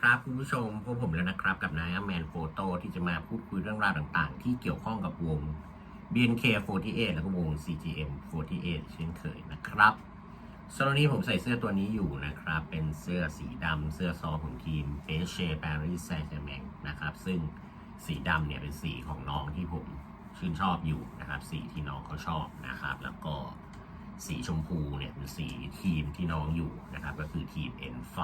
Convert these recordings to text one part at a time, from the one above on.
ครับคุณผู้ชมพบผมแล้วนะครับ กับนายแมนโฟโต้ที่จะมาพูดคุยเรื่องราวต่างๆ ที่เกี่ยวข้องกับวง BNK48 แล้วก็วง CGM48 เช่นเคยนะครับสำหรับนนี้ผมใส่เสื้อตัวนี้อยู่นะครับ เป็นเสื้อสีดำเสื้อซอของทีม PSG Paris Saint-Germain นะครับ ซึ่งสีดำเนี่ยเป็นสีของน้องที่ผมชื่นชอบอยู่นะครับ สีที่น้องเขาชอบนะครับ แล้วก็สีชมพูเนี่ยเป็นสีทีมที่น้องอยู่นะครับ ก็คือทีม N5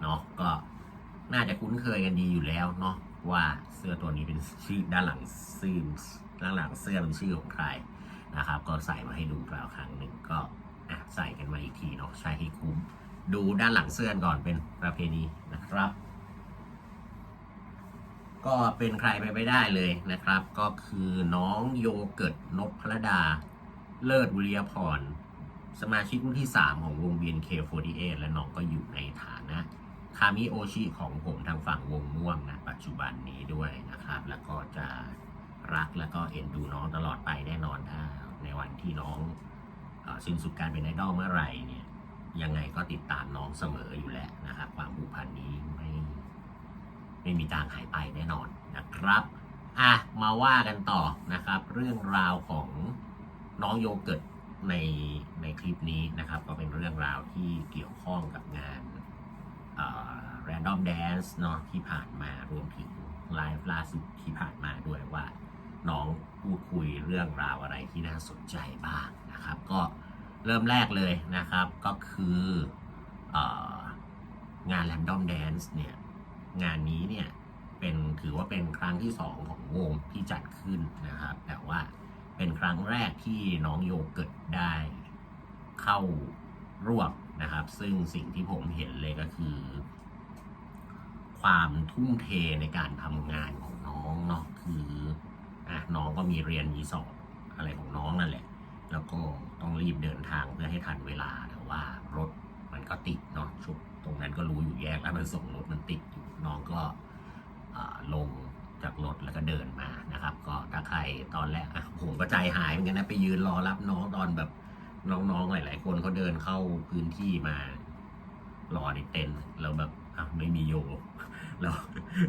เนาะก็ น่าจะคุ้นเคยกันดีอยู่แล้วเนาะว่าเสื้อตัวนี้เป็นชื่อด้านหลังซื้อด้านหลังเสื้อเป็นชื่อของใครนะครับ ก็ใส่มาให้ดูกล่าวครั้งหนึ่งก็ใส่กันมาอีกทีเนาะใช้ให้คุ้ม ดูด้านหลังเสื้อก่อนเป็นประเพณีนะครับ ก็เป็นใครไปไม่ได้เลยนะครับ ก็คือน้องโยเกิร์ตนพพระดา เลิศวิริยพรสมาชิกรุ่นที่ 3 ของวง BNK48 และน้องก็อยู่ในฐานะ คามิโอชิของผมทางฝั่งวงม่วงนะปัจจุบันนี้ด้วยนะครับ แล้วก็จะรักแล้วก็เอ็นดูน้องตลอดไปแน่นอนถ้าในวันที่น้องอสิ้นสุดการเป็นไอดอลเมื่อไหร่เนี่ยยังไงก็ติดตามน้องเสมออยู่แล้วนะครับความผูกพันนี้ไม่ไม่มีทางหายไปแน่นอนนะครับอะมาว่ากันต่อนะครับ เรื่องราวของน้องโยเกิร์ตในในคลิปนี้นะครับ ก็เป็นเรื่องราวที่เกี่ยวข้องกับงาน เอ่อ Random Dance เนาะที่ผ่านมารวมถึงไลฟ์ล่าสุดที่ผ่านมาด้วยว่า น้องพูดคุยเรื่องราวอะไรที่น่าสนใจบ้างนะครับ ก็เริ่มแรกเลยนะครับก็คืองาน Random Dance เนี่ย งานนี้เนี่ยเป็นถือว่าเป็นครั้งที่สองของวงที่จัดขึ้นนะครับ แต่ว่าเป็นครั้งแรกที่น้องโยเกิร์ตได้เข้าร่วม นะครับ ซึ่งสิ่งที่ผมเห็นเลยก็คือ ความทุ่มเทในการทำงานของน้องเนาะคืออะน้องก็มีเรียนมีสอบอะไรของน้องนั่นแหละ แล้วก็ต้องรีบเดินทางเพื่อให้ทันเวลาแต่ว่ารถมันก็ติดเนาะชุดตรงนั้นก็รู้อยู่แยกแล้วมันส่งรถมันติดอยู่น้องก็ลงจากรถแล้วก็เดินมานะครับ ก็ถ้าใครตอนแรกผมก็ใจหายเหมือนกันนะไปยืนรอรับน้องตอนแบบ น้องๆหลาย ๆ คนเขาเดินเข้าพื้นที่มารอในเต็นท์แล้วแบบอะไม่มีโยแล้ว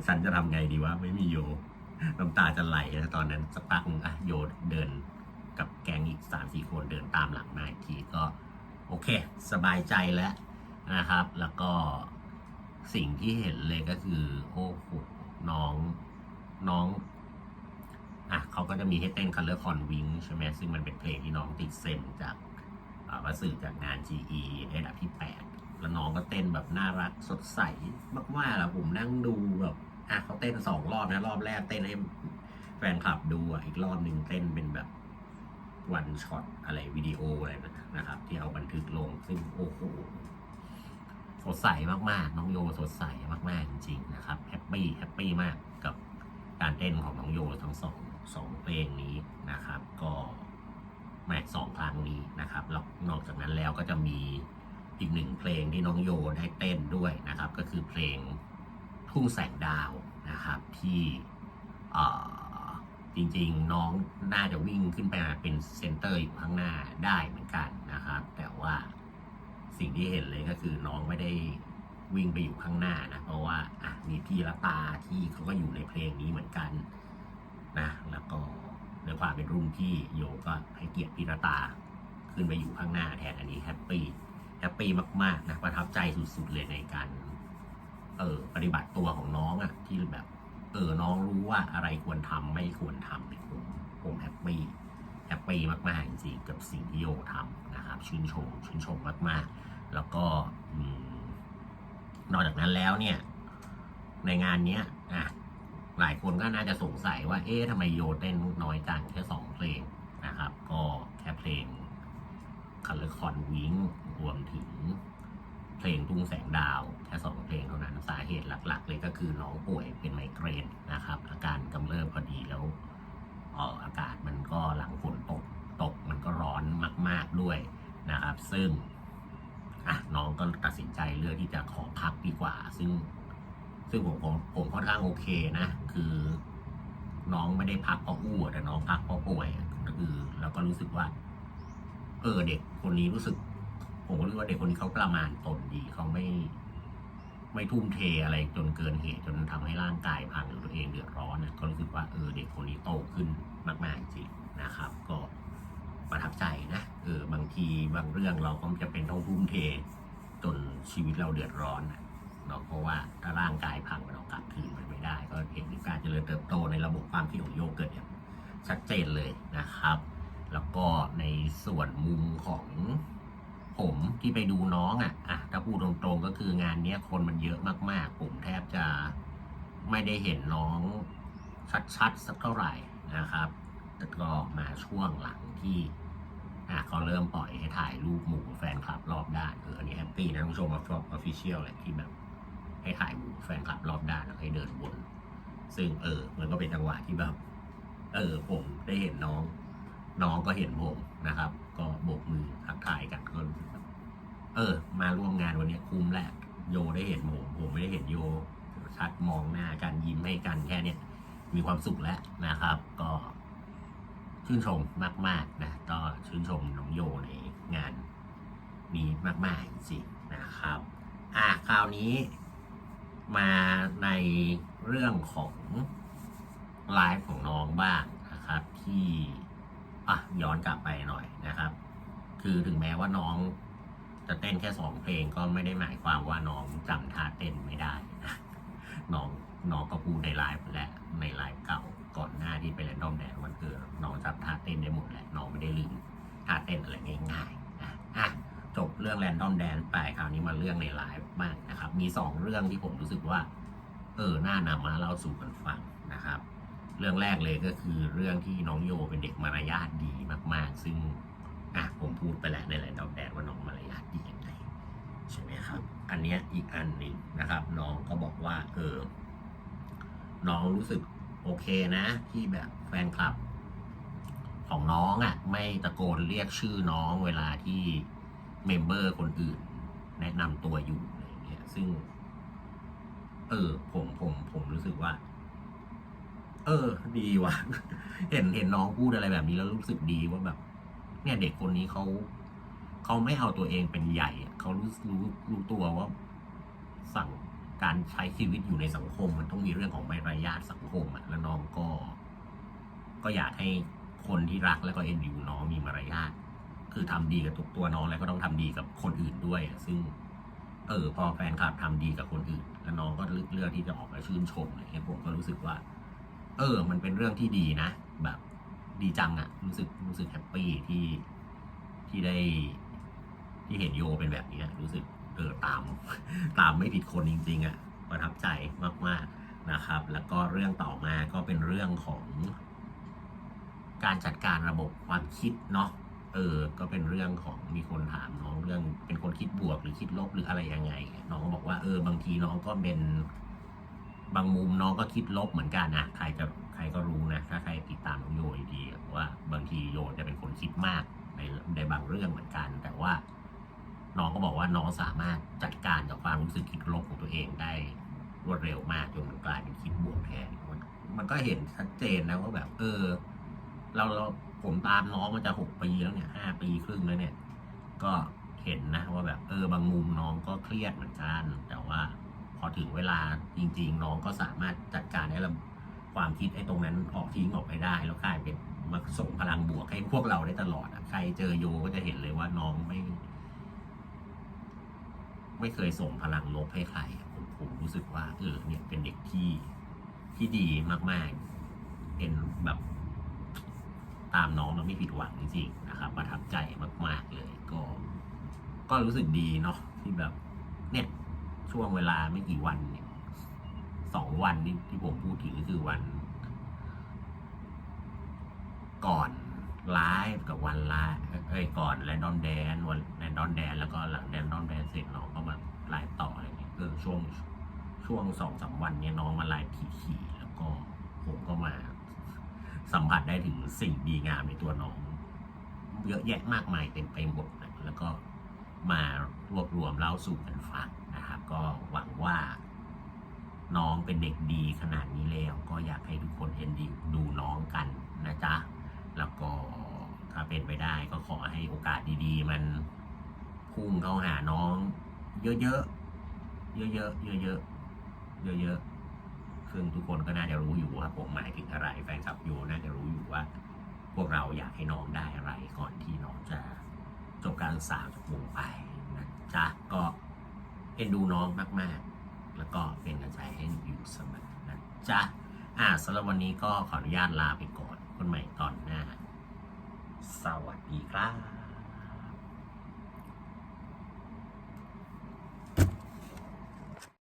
ฉันจะทำไงดีวะไม่มีโยน้ำตาจะไหลแล้วตอนนั้นสักพักหนึ่งอะโยเดินกับแกงอีกสามสี่คนเดินตามหลังมาอีกทีก็โอเค สบายใจแล้วนะครับ แล้วก็สิ่งที่เห็นเลยก็คือ โอ้โหน้องน้องอะเขาก็จะมีให้เต้น Color Con Wing ใช่ไหมซึ่งมันเป็นเพลงที่น้องติดเซนจาก อ่าสื่อจากงาน GE ในอันดับที่ 8 แล้วน้องก็เต้นแบบน่ารักสดใสมากๆอะผมนั่งดูแบบอะเขาเต้นสองรอบนะรอบแรกเต้นให้แฟนคลับดูอะอีกรอบหนึ่งเต้นเป็นแบบวันช็อตอะไรวิดีโออะไรนะครับ ที่เอาบันทึกลงซึ่งโอ้โหสดใสมากๆ น้องโยสดใสมากๆ จริงๆนะครับแฮปปี้แฮปปี้มากกับการเต้นของน้องโยทั้งสองสองเพลงนี้นะครับ ก็ แม็กสองครั้งนี้นะครับแล้วนอกจากนั้นแล้วก็จะมีอีกหนึ่งเพลงที่น้องโยได้เต้นด้วยนะครับ ก็คือเพลงทุ่งแสงดาวนะครับที่จริงๆน้องน่าจะวิ่งขึ้นไปเป็นเซนเตอร์อยู่ข้างหน้าได้เหมือนกันนะครับ แต่ว่าสิ่งที่เห็นเลยก็คือน้องไม่ได้วิ่งไปอยู่ข้างหน้านะเพราะว่าอะมีพี่ละตาที่เขาก็อยู่ในเพลงนี้เหมือนกันนะแล้วก็ ในความเป็นรุ่นพี่โยก็ให้เกียรติพี่ละตา ขึ้นไปอยู่ข้างหน้าแทนอันนี้แฮปปี้แฮปปี้มากๆนะประทับใจสุดๆเลยในการ เออปฏิบัติตัวของน้องอะ่ะ ที่แบบ เออน้องรู้ว่าอะไรควรทำไม่ควรทำเนี่ยผมผมแฮปปี้แฮปปี้มากๆจริงๆกับสิ่งที่โยทำนะครับ ชื่นชมชื่นชมมากๆ แล้วก็อนอกจากนั้นแล้วเนี่ย ในงานเนี้ยอะ หลายคนก็น่าจะสงสัยว่า เอ๊ะทำไมโยเต้นน้อยจังแค่สองเพลงนะครับ ก็แค่เพลง Color Con Wing รวมถึงเพลงทุ่งแสงดาว แค่สองเพลงเท่านั้นสาเหตุหลัก ๆ เลยก็คือน้องป่วยเป็นไมเกรนนะครับ อาการกำเริบพอดีแล้วเอออากาศมันก็หลังฝนตกตกมันก็ร้อนมาก ๆด้วยนะครับ ซึ่งอะน้องก็ตัดสินใจเลือกที่จะขอพักดีกว่า ซึ่ง ซึ่งผมผมผมค่อนข้างโอเคนะ คือน้องไม่ได้พักเพราะอ้วนแต่น้องพักเพราะป่วยก็คือแล้วก็รู้สึกว่า เออเด็กคนนี้รู้สึก ผมก็รู้ว่าเด็กคนนี้เขาประมาณตนดีเขาไม่ ไม่ทุ่มเทอะไรจนเกินเหตุจนทำให้ร่างกายพังหรือตัวเองเดือดร้อนนะก็รู้สึกว่าเออเด็กคนนี้โตขึ้นมากๆจริงนะครับ ก็ประทับใจนะเออบางทีบางเรื่องเราก็จะเป็นต้องทุ่มเทจนชีวิตเราเดือดร้อนนะ เนาะเพราะว่าถ้าร่างกายพังเรากลับคืนมันไม่ได้ ก็เห็นการเจริญเติบโตในระบบความคิดของโยเกิร์ตอย่างชัดเจนเลยนะครับ แล้วก็ในส่วนมุมของผมที่ไปดูน้องอะอะถ้าพูดตรงๆก็คืองานเนี้ยคนมันเยอะมากๆ ผมแทบจะไม่ได้เห็นน้องชัดๆสักเท่าไหร่นะครับแต่ก็มาช่วงหลังที่อะเขาเริ่มปล่อยให้ถ่ายรูปหมู่แฟนคลับรอบด้านเอออันนี้แฮปปี้นะต้องชมมาฟลอปออฟฟิเชียลแหละที่แบบ ให้ถ่ายแฟนคลับรอบด้านแล้วให้เดินวนซึ่งเออ มันก็เป็นจังหวะที่แบบเออผมได้เห็นน้อง น้องก็เห็นผมนะครับ ก็โบกมือทักทายกันก็รู้สึกแบบเออ มาร่วมงานวันนี้คุ้มแหละโยได้เห็นผมผมไม่ได้เห็นโยชัดมองหน้ากันยิ้มให้กันแค่เนี้ยมีความสุขแล้วนะครับ ก็ชื่นชมมาก ๆ นะ ก็ชื่นชมน้องโยในงานนี้มากๆจริงนะครับ อะคราวนี้ มาในเรื่องของไลฟ์ของน้องบ้างนะครับที่อะย้อนกลับไปหน่อยนะครับ คือถึงแม้ว่าน้องจะเต้นแค่สองเพลงก็ไม่ได้หมายความว่าน้องจำท่าเต้นไม่ได้นะน้องน้องก็พูดในไลฟ์และในไลฟ์เก่าก่อนหน้าที่ไปเล่นดอมแดนวันเกิดน้องจำท่าเต้นได้หมดแหละน้องไม่ได้ลืมท่าเต้นอะไรง่าย ๆ เรื่องแรนดอมแดนไปคราวนี้มาเรื่องในไลฟ์บ้างนะครับ มีสองเรื่องที่ผมรู้สึกว่า เออน่านำมาเล่าสู่กันฟังนะครับ เรื่องแรกเลยก็คือเรื่องที่น้องโยเป็นเด็กมารยาทดีมาก ๆ ซึ่งอะผมพูดไปแล้วในแรนดอมแดนว่าน้องมารยาทดียังไงใช่ไหมครับ อันเนี้ยอีกอันหนึ่งนะครับ น้องก็บอกว่าเออน้องรู้สึกโอเคนะ ที่แบบแฟนคลับ ของน้องอะ่ะ ไม่ตะโกนเรียกชื่อน้องเวลาที่ เมมเบอร์คนอื่น แนะนำตัวอยู่อะไรเงี้ย ซึ่ง เออ ผมผมผมรู้สึกว่า เออ ดีว่ะ เห็นเห็นน้องพูดอะไรแบบนี้แล้วรู้สึกดีว่าแบบ เนี่ยเด็กคนนี้เขาเขาไม่เอาตัวเองเป็นใหญ่เขารู้รู้รู้ตัวว่าสั่งการใช้ชีวิตอยู่ในสังคม มันต้องมีเรื่องของมารยาทสังคมอะแล้วน้องก็ ก็อยากให้คนที่รักแล้วก็เอ็นดูน้องมีมารยาท คือทำดีกับทุกตัวน้องแล้วก็ต้องทำดีกับคนอื่นด้วย ซึ่ง เออ พอแฟนคลับทำดีกับคนอื่น แล้วน้องก็เลือกเลือกที่จะออกมาชื่นชมอะไรเงี้ยผมก็รู้สึกว่า เออ มันเป็นเรื่องที่ดีนะ แบบ ดีจังอะรู้สึกรู้สึกแฮปปี้ที่ที่ได้ ที่เห็นโยเป็นแบบนี้รู้สึกเออตาม ตามไม่ผิดคนจริง ๆอะประทับใจมากๆนะครับ แล้วก็เรื่องต่อมาก็เป็นเรื่องของการจัดการระบบความคิดเนาะ เออ ก็เป็นเรื่องของมีคนถามน้องเรื่องเป็นคนคิดบวกหรือคิดลบหรืออะไรยังไง น้องก็บอกว่าเออบางทีน้องก็เป็นบางมุมน้องก็คิดลบเหมือนกันนะใครจะใครก็รู้นะถ้าใครติดตามน้องโยดีว่า บางทีโยจะเป็นคนคิดมากในในบางเรื่องเหมือนกัน แต่ว่า น้องก็บอกว่าน้องสามารถจัดการกับความรู้สึกคิดลบของตัวเองได้รวดเร็วมากจนมันกลายเป็นคิดบวกแทนมันมันก็เห็นชัดเจนนะว่าแบบ เออ เราเรา ผมตามน้องมาจะหกปีแล้วเนี่ยห้าปีครึ่งแล้วเนี่ย ก็เห็นนะว่าแบบเออบางมุมน้องก็เครียดเหมือนกัน แต่ว่าพอถึงเวลาจริง ๆ น้องก็สามารถจัดการให้เราความคิดไอ้ตรงนั้นออกทิ้งออกไปได้ แล้วกลายเป็นมาส่งพลังบวกให้พวกเราได้ตลอดอะใครเจอโยก็จะเห็นเลยว่าน้องไม่ ไม่เคยส่งพลังลบให้ใครผมผมรู้สึกว่าเออเนี่ยเป็นเด็กที่ที่ดีมากๆ เป็นแบบ ตามน้องเราไม่ผิดหวังจริงๆนะครับประทับใจมากๆเลยก็ ก็รู้สึกดีเนาะที่แบบ เนี่ย ช่วงเวลาไม่กี่วันเนี่ยสองวันนี้ที่ผมพูดถึงก็คือวัน ก่อนไลฟ์กับวันไลฟ์เอ้ยก่อนแรนดอมแดนวันแรนดอมแดนแล้วก็หลังแรนดอมแดนเสร็จน้องก็มาไลฟ์ต่ออะไรเงี้ยเออช่วงช่วงสองสามวันเนี่ยน้องมาไลฟ์ถี่ๆแล้วก็ผมก็มา สัมผัสได้ถึงสิ่งดีงามในตัวน้อง เยอะแยะมากมายเต็มไปหมดนะแล้วก็มารวบรวมเล่าสู่กันฟังนะครับ ก็หวังว่า น้องเป็นเด็กดีขนาดนี้แล้ว ก็อยากให้ทุกคนเห็นดีดูน้องกันนะจ๊ะ แล้วก็ถ้าเป็นไปได้ก็ขอให้โอกาสดีๆ มันพุ่งเข้าหาน้อง เยอะๆเยอะๆเยอะๆเยอะๆ ซึ่งทุกคนก็น่าจะรู้อยู่ว่าผมหมายถึงอะไรแฟนคลับโยน่าจะรู้อยู่ว่า พวกเราอยากให้น้องได้อะไรก่อนที่น้องจะจบการศึกษาจากวงไปนะจ๊ะก็เอ็นดูน้องมาก ๆ แล้วก็เป็นกำลังใจให้อยู่เสมอนะจ๊ะอ่าสำหรับวันนี้ก็ขออนุญาตลาไปก่อนคนใหม่ตอนหน้า สวัสดีครับ